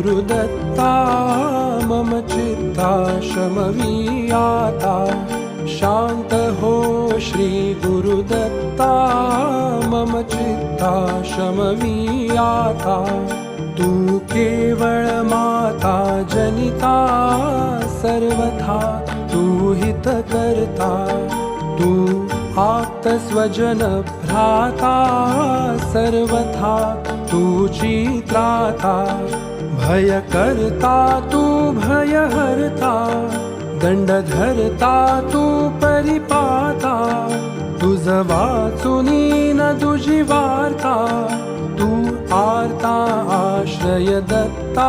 गुरुदत्ता मम चित्ता शमवीयाता। शान्त हो श्री गुरुदत्ता मम चित्ता शमवीयाता। तू केवळ माता जनिता सर्वथा तू हितकर्ता। तू आप्तस्वजन भ्राता सर्वथा तू चित्राता भय करता तू भय हरता दंड धरता तू परिपाता तुझ वाचुनी न तुझी वार्ता तू आर्ता आश्रय दत्ता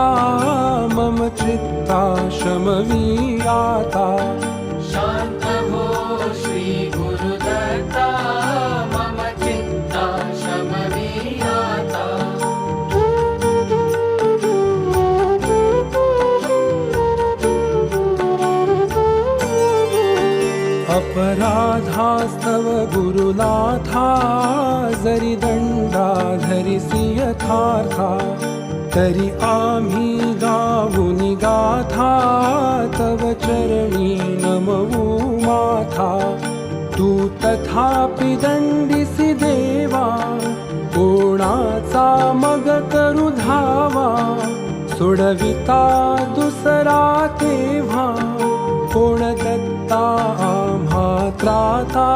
मम चित्ता शमवीयाता शान्त अपराधास्तव गुरुनाथा जरी दंडा धरिसी यथार्था तरी आम्ही गाऊनी गाथा तव चरणी नमवू माथा. तू तथापि दंडिसी देवा कोणाचा मग करू धावा सोडविता दुसरा तेव्हा. गुणदत्ता मात्राता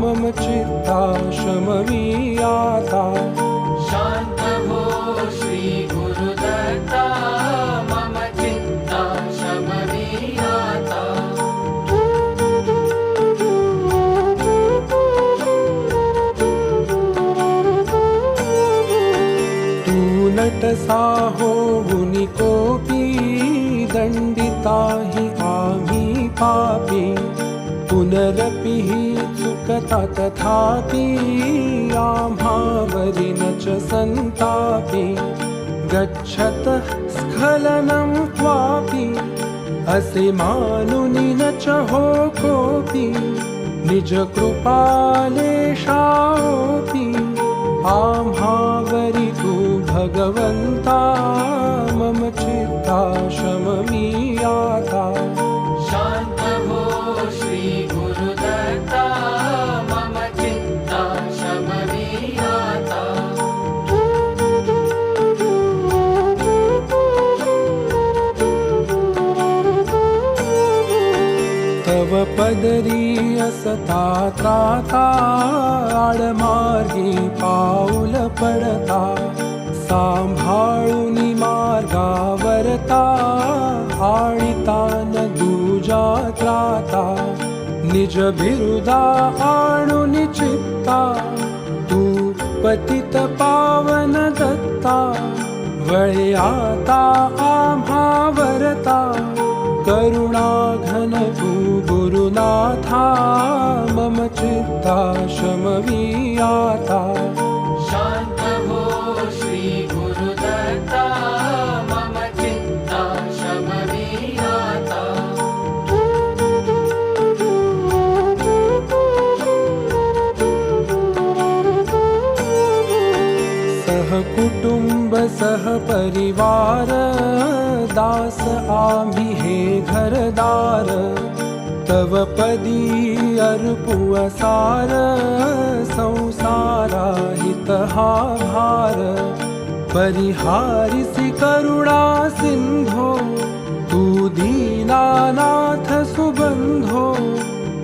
मम चित्ताशमीयाता शान्तमा श्रीगुरुदत्ता तु नटसाहो मुनिकोऽपि कोपी हि आम्ही पापी पुनरपि हि चुकता तथापि आम्हावरि न च सन्तापि गच्छत स्खलनं क्वापि असे मानुनि न च हो कोऽपि निज रितु भगवन्ता मम चित्ता शमवीयाता शान्तमो श्रीगुरुदता तव पदरीयसता निज बिरुदा आणून चित्ता तू पतित पावन दत्ता. वळे आता आम्हावरता करुणा घन तू गुरुनाथा. मम चित्ता शमवी आता. शांत सह कुटुंब सह परिवार दास आम्ही हे घरदार. तव पदी अर्पुअसार संसारा हित हा भार. परिहारिसि करुणा सिंधो तू दीनानाथ सुबंधो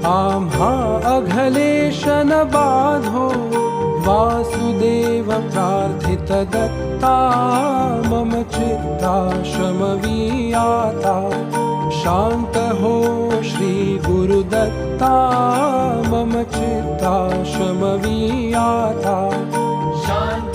आम्हा अघलेशन बाधो. वासुदेव प्रार्थित दत्ता मम चित्ता शमवीयाता शान्त हो श्री गुरुदत्ता मम चित्ता शमवीयाता शान्त